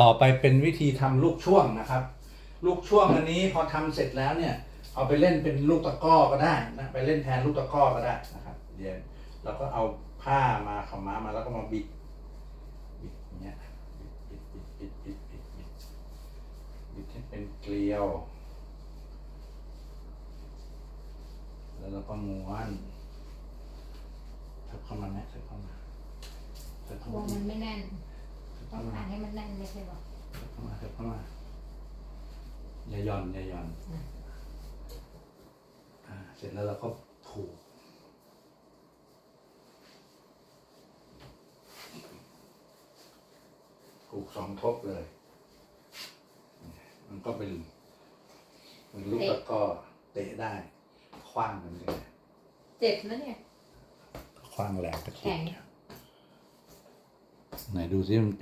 ต่อไปเป็นวิธีทำลูกช่วงนะครับ ลูกช่วงอันนี้พอทำเสร็จแล้วเนี่ย เอาไปเล่นเป็นลูกตะก้อก็ได้นะไปเล่นแทนลูกตะก้อก็ได้นะครับเดี๋ยวเราก็เอาผ้ามาขม้ามาแล้วก็มาบิดบิดอย่างเงี้ยบิดบิดบิดบิดบิดบิดบิดให้เป็นเกลียว แล้วเราก็ม้วนทับเข้ามาไหมทับเข้ามาทับกเข้าลัวมามันไม่แน่น ต้อเข้างมาการให้มันแน่นไม่ใช่หรอทับเข้ามาทับเข้ามาอย่าหย่อนอย่าหย่อนอืมอ่าเสร็จแล้วเราก็ผูกผูกสองทบเลย มันก็เป็นเป็นลูกตะกร้อเตะได้ คว้างมันเลยเจ็บนะเนี่ยคว้างแรงตะแข็เกียงบไหนดูซิมันเป็น